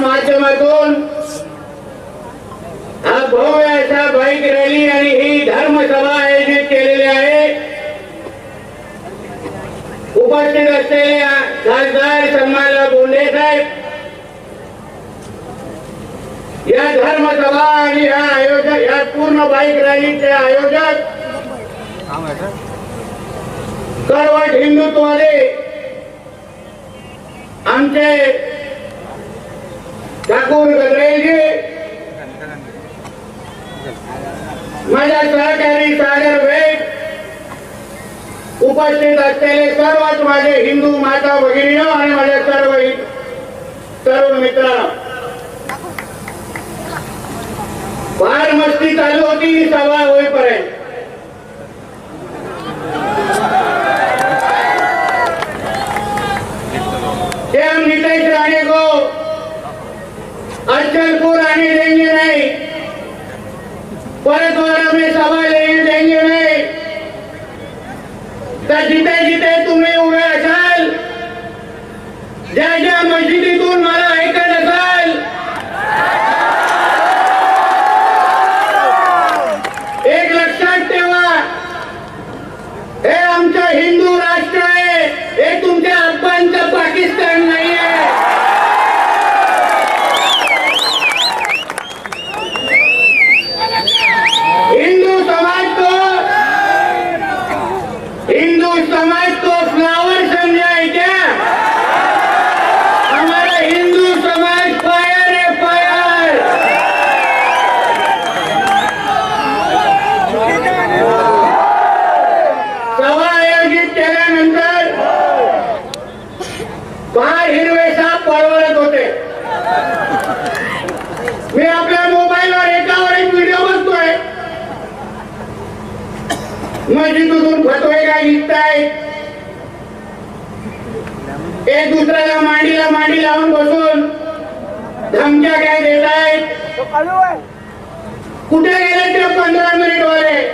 माध्यमातून भव्य अशा बाईक रॅली आणि ही धर्मसभा आयोजित केलेली आहे. उपस्थित असलेल्या खासदार सन्मानला बोंडे साहेब या धर्मसभा आणि या आयोजक या पूर्ण बाईक रॅलीचे आयोजक सर्व हिंदुत्वाने आमचे ठाकूर गजरेजी माझ्या सहकारी सागर वेग उपस्थित असलेले सर्वच माझे हिंदू माता भगिनी आणि माझ्या सर्व तरुण मित्रांनो फार मस्ती चालू होती सभा होईपर्यंत। मी आपल्या मोबाईल वर एकावर एक व्हिडिओ बघतोय मस्जिदून फसवे काय निघताय एक दुसऱ्याला मांडीला मांडी लावून बसून धमक्या काय देत आहेत कुठे गेले ते पंधरा मिनिट आहे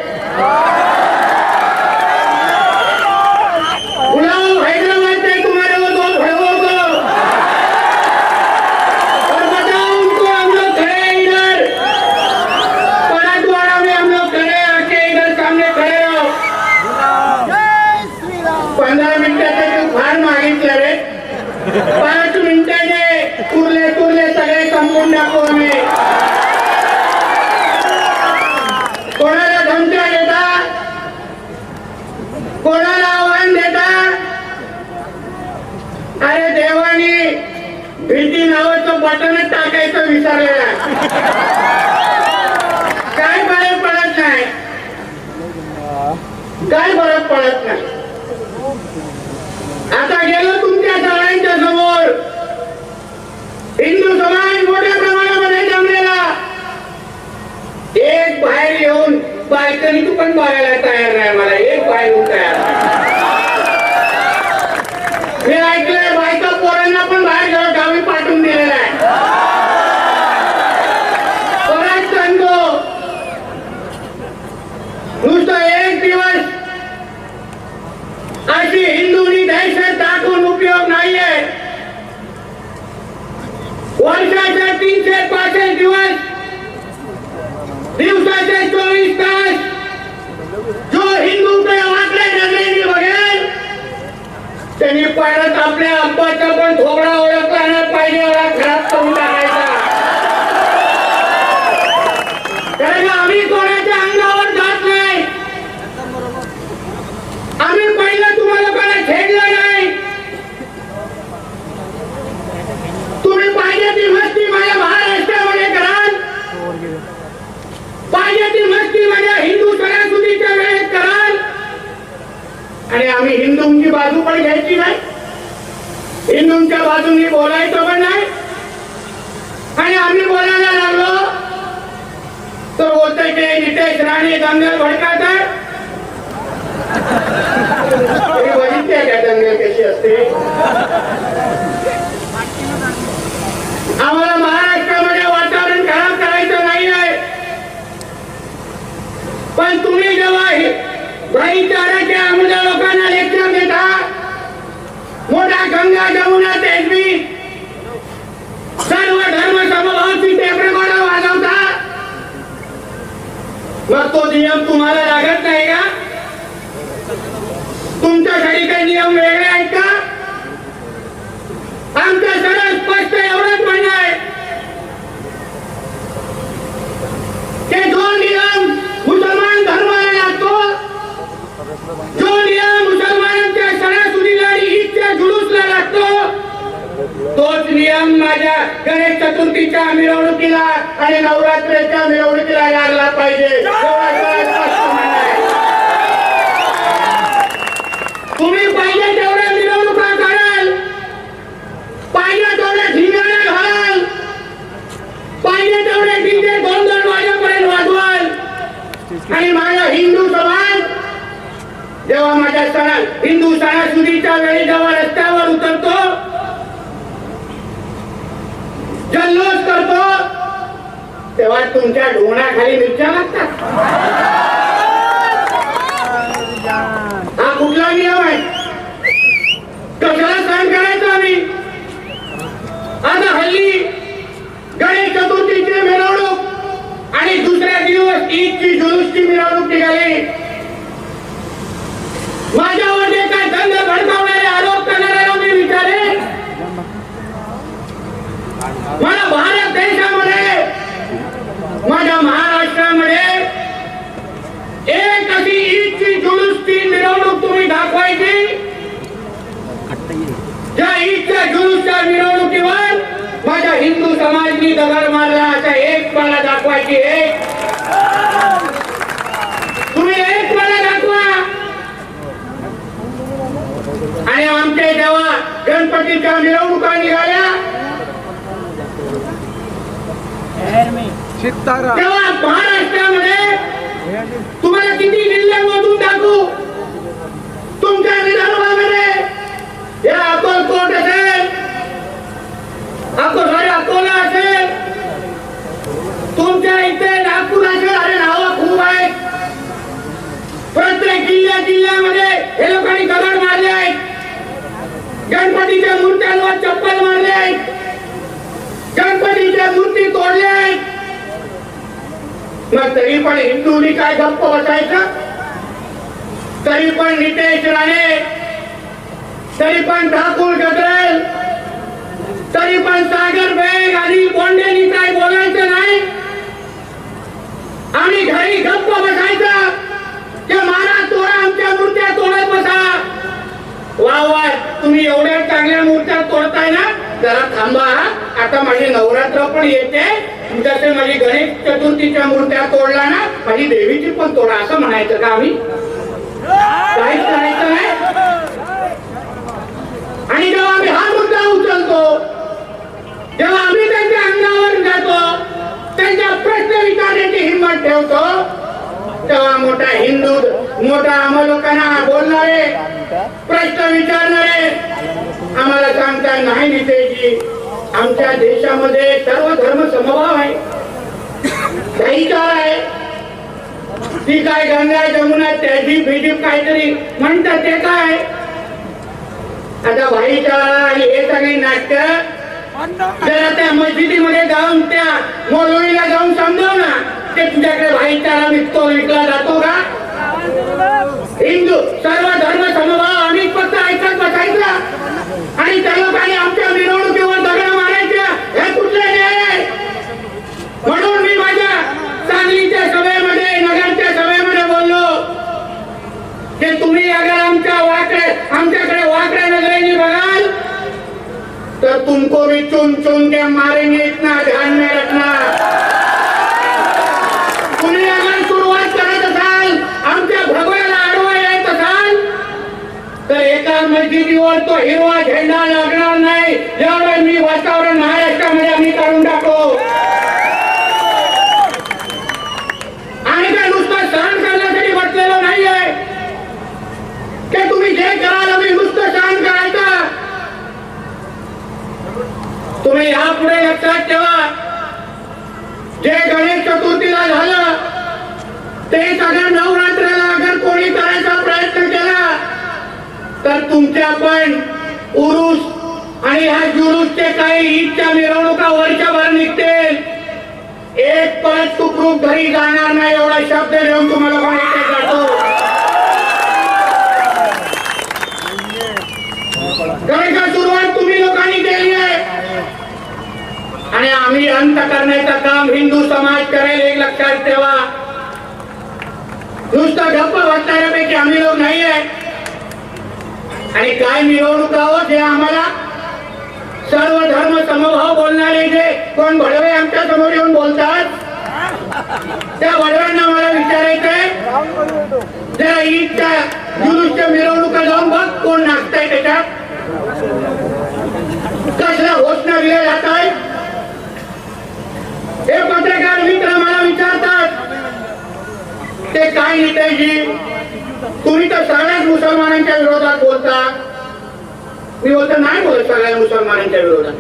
नावाचं बटन टाकायचं विचारलेला काय फरक पडत नाही. काय फरक पडत नाही. आता गेलो तुमच्या सगळ्यांच्या समोर. हिंदू समाज मोठ्या प्रमाणामध्ये जमलेला. एक बाहेर येऊन बायकनी तू पण बघायला तयार नाही मला एक बाहेर येऊन तयार ते नितेश राणे गंगा भडकाकर बघितले का दंगल कशी असते? आम्हाला महाराष्ट्रामध्ये वातावरण खराब करायचं नाही आहे पण तुम्ही जेव्हा भाईचाराच्या आमच्या लोकांना लेक्चर देता मोठा गंगा जमुना तेजबी सर्व धर्म समभाव ती टेप रेकॉर्ड मग तो नियम तुम्हाला लागत नाही का तुमच्यासाठी काही नियम वेगळे आहेत का आमचं सरळ स्पष्ट एवढंच म्हणणं आहे की जो नियम मुसलमान धर्माला लागतो जो नियम मुसलमानांच्या सणासुदीला आणि ईदच्या जुलूसला लागतो तोच नियम माझ्या गणेश चतुर्थीच्या मिरवणुकीला आणि नवरात्रीच्या मिरवणुकीला लागला पाहिजे एवढं सरळ स्पष्ट म्हणणं आहे. तुम्ही पाहिजे तेवढ्या मिरवणुका कराल पाहिजे तेवढे धिंगाणे घालाल पाहिजे तेवढे डीजे दोन दोन वाजेपर्यंत वाजवाल आणि माझा हिंदू समाज जेव्हा माझ्या सणा हिंदू सणासुदीच्या वेळी जेव्हा रस्त्यावर उतरतो जल्लोष करतो तेव्हा तुमच्या डोळ्याखाली मिरच्या लागतात हा कुठला नियम आहे कशाला सहन करायचं आम्ही आता हल्ली गणेश चतुर्थीची मिरवणूक आणि दुसऱ्या दिवस ईदची जुलूसची मिरवणूक निघाली माझ्यावर जे काय दंग भडकावणारे आरोप करणाऱ्याला मी विचारे मला भारत देशामध्ये माझ्या महाराष्ट्रामध्ये एक अशी ईदची जुलूसची मिरवणूक तुम्ही दाखवायची ज्या ईदच्या जुलूसच्या मिरवणुकीवर माझ्या हिंदू समाजनी दगड मारला असा एक मला दाखवायची एक. तुम्ही एक मला दाखवा. आणि आमचे जेव्हा गणपतीच्या मिरवणुका निघाल्या. तेव्हा महाराष्ट्रामध्ये तुम्हाला किती जिल्हे मोजून टाकू? तुमच्या विदर्भामध्ये या अकोलकोट असेल? अको सॉरी अकोला असेल? तुमच्या इथे नागपूर असेल? अरे नावं खूप आहेत. प्रत्येक जिल्ह्या जिल्ह्यामध्ये हे लोकांनी दगड मारले आहेत. गणपतीच्या मूर्त्यांवर चप्पल मारले आहेत. गणपतीच्या मूर्ती तोडल्या आहेत. मग तरी पण हिंदूंनी काय गप्प बसायचं? तरी पण नितेश राणे तरी पण ठाकूर गजरेल तरी पण सागर बेग आणि बोंडेनी काय बोलायचं नाही? आणि घरी गप्प बसायचं. ते महाराज तोडा आमच्या मूर्त्या तोडत बसा. वा वा तुम्ही एवढ्या चांगल्या मूर्त्या तोडताय ना? जरा थांबा आता माझी नवरात्र पण येते. जसे माझी गणेश चतुर्थीच्या मूर्त्या तोडला ना माझी देवीची पण तोडा असं म्हणायचं का आम्ही? काहीच करायचं नाही? आणि जेव्हा आम्ही हा मुद्दा उचलतो जेव्हा आम्ही त्यांच्या अंगावर जातो त्यांच्या प्रश्न विचारण्याची हिंमत ठेवतो तेव्हा मोठा हिंदू मोठा आम्हा लोकांना बोलणारे प्रश्न विचारणारे आम्हाला सांगता नाही नितेजी आमच्या देशामध्ये सर्व धर्म समभाव आहे. भाईचारा आहे. ती काय गंगा जमुना त्याची बिजीप काहीतरी म्हणतात ते काय आता भाईचारा आणि हे सगळी नाट्य जरा त्या मस्जिदीमध्ये जाऊन त्या मोलवणीला जाऊन समजव ना. ते तुझ्याकडे भाईचारा विकतो विकला जातो का? हिंदू सर्व धर्म समभाव आम्ही फक्त ऐकत बसायचं आणि त्या लोकांनी आमच्या मिरवणुकीवर दगड मारायच्या हे कुठले न्याय आहे म्हणून मी माझ्या सांगलीच्या सभेमध्ये नगरच्या सभेमध्ये बोललो की तुम्ही अगर आमच्या वाकडे आमच्याकडे वाकड्या नजरेने बघाल तर तुमको भी चुन चुन के मारेंगे इतना ध्यान में रखना। तुम्ही अगर सुरुवात करत असाल आमच्या भगवाला आडवा येत असाल तर एका मस्जिदीवर तो हिरवा झेंडा लागणार नाही। यावेळी मी वातावरण महाराष्ट्रामध्ये आम्ही काढून टाकतो तुम्ही यापुढे लक्षात ठेवा. जे गणेश चतुर्थीला झालं ते सगळ्या नवरात्राला अगर कोणी करायचा प्रयत्न केला तर तुमच्या पण उरुस आणि ह्या जुरुसचे काही ईदच्या मिरवणुका वर्षभर निघतील. एक पण सुखरूप घरी जाणार नाही एवढा शब्द देऊन तुम्हाला माहिती जातो. आणि आम्ही अंत करण्याचं काम हिंदू समाज करेल एक लक्षात ठेवा. नुसतं गप्प वाटणाऱ्यापैकी आम्ही लोक नाही आहे आणि काय मिरवणुकावं जे आम्हाला? सर्व धर्म समभाव बोलणारे जे कोण भडवे आमच्यासमोर येऊन बोलतात? त्या भडव्यांना मला विचारायचंय जरा ईदच्या जुलूसच्या मिरवणुका जाऊन बघ कोण नाचताय त्याच्यात. कसला होत नाही जात हे पत्रकार मित्र मला विचारतात ते काय नेतेजी? तुम्ही तर सगळ्याच मुसलमानांच्या विरोधात बोलता. मी बोलतो नाही बोलत सगळ्या मुसलमानांच्या विरोधात.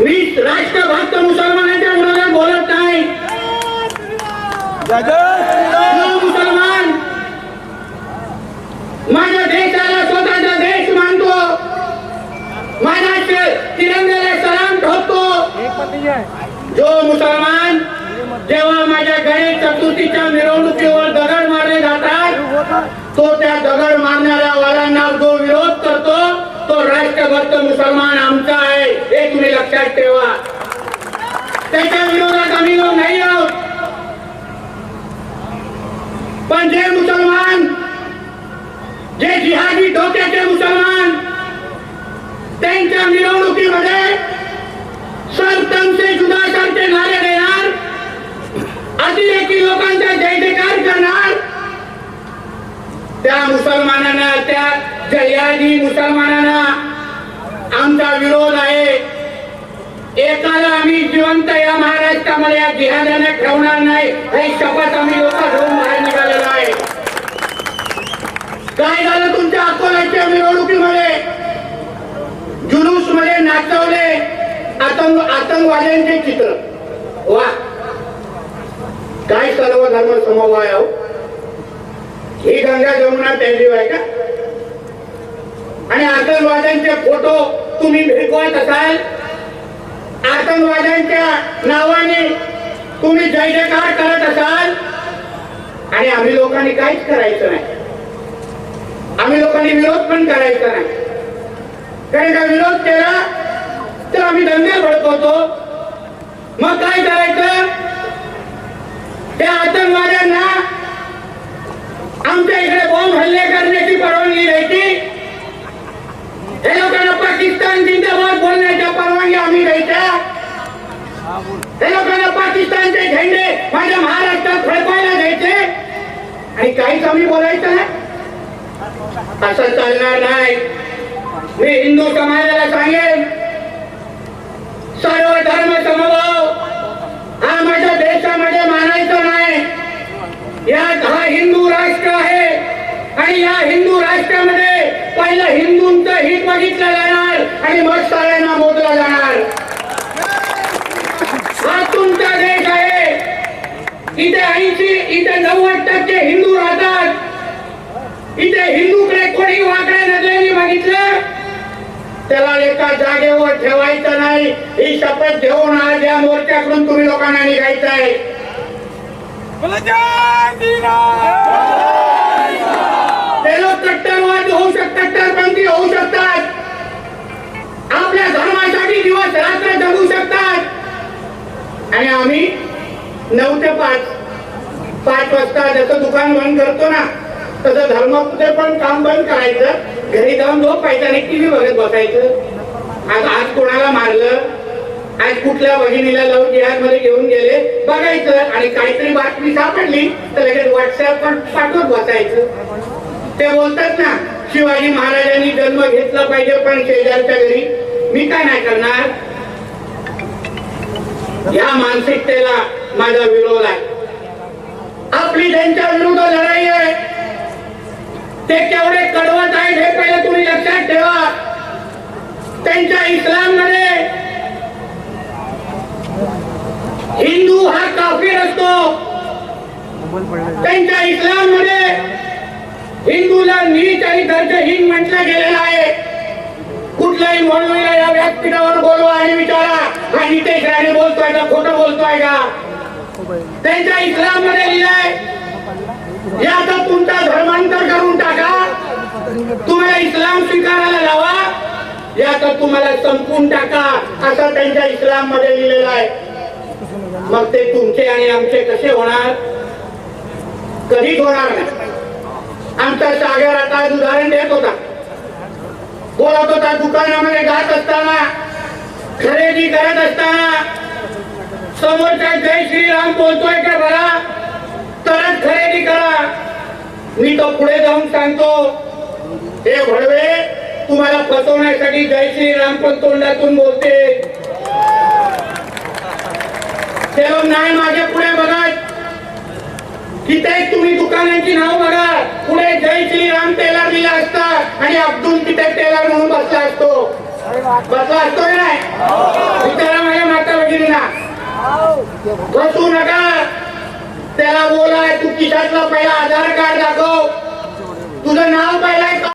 मी राष्ट्रभक्त मुसलमानांच्या विरोधात बोलत नाही. मुसलमान. माझ्या देशाला स्वतःचा देश मानतो. माझ्या तिरंग्याला जो मुसलमान जेव्हा माझ्या गणेश चतुर्थीच्या मिरवणुकीवर दगड मारले जातात तो त्या दगड मारणाऱ्या वाल्यांना जो विरोध करतो तो राष्ट्रभक्त मुसलमान आमचा आहे हे तुम्ही लक्षात ठेवा. त्याच्या विरोधात आम्ही लोक नाही आहोत. पण जे मुसलमान जे जिहादी डोक्याचे मुसलमान त्यांच्या मिरवणुकीमध्ये सरतन से जुदा सारखे नारे देणार अतिरेकी लोकांचा जय जयकार करणार. त्या मुसलमानांना त्या जयादी मुसलमानांना आमचा विरोध आहे. एकाला आम्ही जिवंत या महाराष्ट्रामध्ये या जिहादाने ठेवणार नाही. हे शपथ आम्ही लोक घेऊन बाहेर निघालेलो आहे. काय झालं तुमच्या अकोल्याच्या मिरवणुकीमध्ये? जुलूसमध्ये नाचवले. आतंक आतंकवाद्यांचे चित्र. वा. काय सर्व धर्म समवाय आहे हो? ही? गंगा जमुना तहजीब आहे का? आणि आतंकवाद्यांचे फोटो तुम्ही भेटवत असाल? आतंकवाद्यांच्या नावाने तुम्ही जय जयकार करत असाल? आणि आम्ही लोकांनी काहीच करायचं नाही. आम्ही लोकांनी विरोध पण करायचा नाही. कारण का विरोध केला? तर आम्ही दंगे भडकवतो. मग काय करायचं? त्या आतंकवाद्यांना आमच्या इकडे बॉम्ब हल्ले करण्याची परवानगी द्यायची. हे लोकांना पाकिस्तान जिंदाबाद बोलण्याच्या परवानगी आम्ही द्यायच्या. हे लोकांना पाकिस्तानचे झेंडे माझ्या महाराष्ट्रात फडकवायला द्यायचे. आणि काहीच आम्ही बोलायचं असं चालणार नाही. मी हिंदू समाजाला सांगेन सर्व धर्म समभाव हा माझ्या देशामध्ये मानायचा नाही. यात हा हिंदू राष्ट्र आहे आणि या हिंदू राष्ट्रामध्ये पहिलं हिंदूंचं हित बघितलं जाणार आणि मग सगळ्यांना मोजला जाणार. हा तुमचा देश आहे. इथे ऐंशी इथे नव्वद टक्के हिंदू राहतात. इथे हिंदूकडे कोणी वाकड्या नजरेने बघितलं. त्याला एका जागेवर ठेवायचं नाही. ही शपथ घेऊन आज या मोर्चाकडून तुम्ही लोकांना निघायचं आहे ते लोक कट्टरवाद होऊ शकतात कट्टरपंथी होऊ शकतात. आपल्या धर्मासाठी दिवस रात्र जगू शकतात. आणि आम्ही नऊ ते पाच पाच वाजता जसं दुकान बंद करतो ना तसं धर्मापुढे पण काम बंद करायचं. घरी जाऊन झोपायचं आणि टीव्ही बघत बसायचं. आज आज कोणाला मारलं? आज कुठल्या वहिनीला लव जिहादमध्ये घेऊन गेले? बघायचं आणि काहीतरी बातमी सापडली तर लगेच व्हॉट्सअप पण पाठवत बसायचं. ते बोलतात ना शिवाजी महाराजांनी जन्म घेतला पाहिजे पण शेजारच्या घरी. मी काय नाही करणार. या मानसिकतेला माझा विरोध आहे आपली त्यांच्या विरुद्ध लढाई आहे ते केवढे कडवत आहेत हे पहिले तुम्ही लक्षात ठेवा. त्यांच्या इस्लाममध्ये हिंदू हा काफीर असतो. त्यांच्या इस्लाममध्ये हिंदूला नीच आणि दर्जहीन म्हटलं गेलेलं आहे. कुठल्याही मौलवीला या व्यासपीठावर बोलवा आणि विचारा. हा नितेश राणे बोलतोय का खोटं बोलतोय का? त्यांच्या इस्लाममध्ये लिहिलंय या आता तुमचा धर्मांतर करून टाका तुम्हाला इस्लाम स्वीकारायला लावा. याचा तुम्हाला संपून टाका. असं त्यांच्या इस्लाममध्ये लिहिलेलं आहे. मग ते तुमचे आणि आमचे कसे होणार? कधीच होणार नाही. आमचा सागर आता आज उदाहरण देत होता. बोलत होता दुकानामध्ये जात असताना खरेदी करत असताना समोरच्या जय श्रीराम बोलतोय का बरा? तरच खरेदी करा. मी तो पुढे जाऊन सांगतो. हे भडवे तुम्हाला फसवण्यासाठी जय श्रीराम पण तोंडातून बोलते. तेव्हा नाही मागे पुढे बघा. तिथे तुम्ही दुकानांची नाव बघा. पुढे जय श्रीराम टेलर लिहिला असता आणि अब्दुल तिथे टेलर म्हणून बसला असतो. बसला असतो नाही? विचारा माझ्या माता भगिनीला बसू नका. त्याला बोलाय तू किशातला पहिला आधार कार्ड दाखव. तुझं नाव पहिला